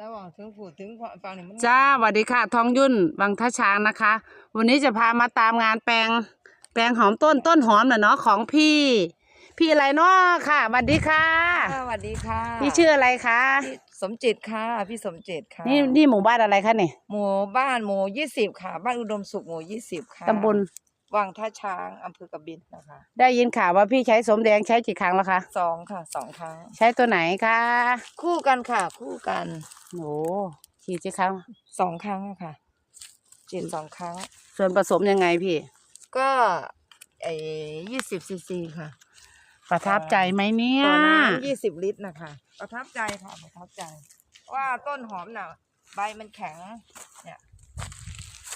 แต่ว่าถึงพูดถึงฟังนี่มันจ้าสวัสดีค่ะ ทองยุ่นวังท่าช้างนะคะ วันนี้จะพามาตามงานแปลง แปลงหอมต้นต้นหอมน่ะเนาะของพี่ พี่อะไรเนาะค่ะสวัสดีค่ะ ค่ะสวัสดีค่ะพี่ชื่ออะไรคะพี่สมจิตค่ะ พี่สมจิตค่ะนี่นี่หมู่บ้านอะไรคะเนี่ยหมู่บ้านหมู่ยี่สิบค่ะ บ้านอุดมสุขหมู่ยี่สิบค่ะตำบล วังท่าช้างอำเภอกบินนะคะได้ยินข่าวว่าพี่ใช้สมแดงใช้กี่ครั้งแล้วคะ สองค่ะสองครั้ง ใช้ตัวไหนคะคู่กันค่ะ คู่กันโอ้ฉีดกี่ครั้ง สองครั้งอะค่ะฉีดสองครั้ง ส่วนผสมยังไงพี่ ก็ไอ้ยี่สิบซีซีค่ะประทับใจไหมเนี่ยต่อน้ำยี่สิบลิตรนะคะประทับใจค่ะประทับใจ ว่าต้นหอมน่ะ ใบมันแข็ง เนี่ย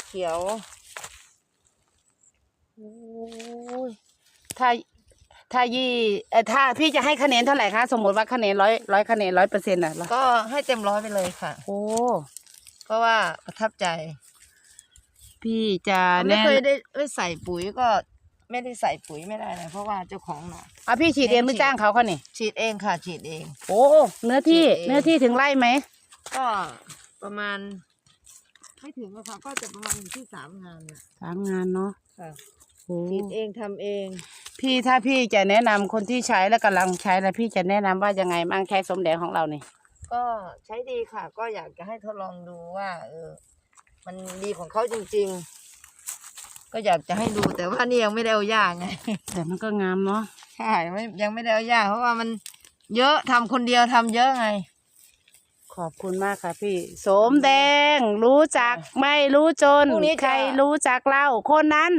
เขียว โอ้ยถ้าถ้ายี่เออถ้าพี่จะให้คะแนนเท่าไหร่คะสมมติว่าคะแนนร้อยร้อยคะแนนร้อยเปอร์เซ็นต์อะก็ให้เต็มร้อยไปเลยค่ะ โอ้เพราะว่าประทับใจ พี่จะไม่แนะเคยได้ได้ใส่ปุ๋ยก็ไม่ได้ใส่ปุ๋ยไม่ได้เลยเพราะว่าเจ้าของน่ะ อะพี่ฉีดเองหรือจ้างเขาเขานี่ ฉีดเองค่ะ ฉีดเอง โอ้ เนื้อที่ ฉีดเอง เนื้อที่ถึงไร่ไหม ก็ประมาณ ไม่ถึงอะค่ะก็จะประมาณอยู่ที่สามงานเนี่ยสามงานเนาะค่ะโอ้ฉีดเองทำเองพี่ถ้าพี่จะแนะนำคนที่ใช้และกำลังใช้แล้วพี่จะแนะนำว่ายังไงบ้างใช้สมแดงของเรานี่ก็ใช้ดีค่ะ ก็อยากจะให้ทดลองดูว่า เออ มันดีของเขาจริง ๆ ก็อยากจะให้ดูแต่ว่านี่ยังไม่ได้เอาย่าไง แต่มันก็งามเนาะใช่ไม่ยังไม่ได้เอาย่าเพราะว่ามันเยอะทำคนเดียวทำเยอะไง ขอบคุณมากค่ะพี่สมแดง รู้จักไม่รู้จน พรุ่งนี้จะใครรู้จักเราคนนั้น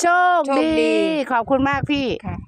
โชคโชคดี ดี ขอบคุณมากพี่ ค่ะค่ะ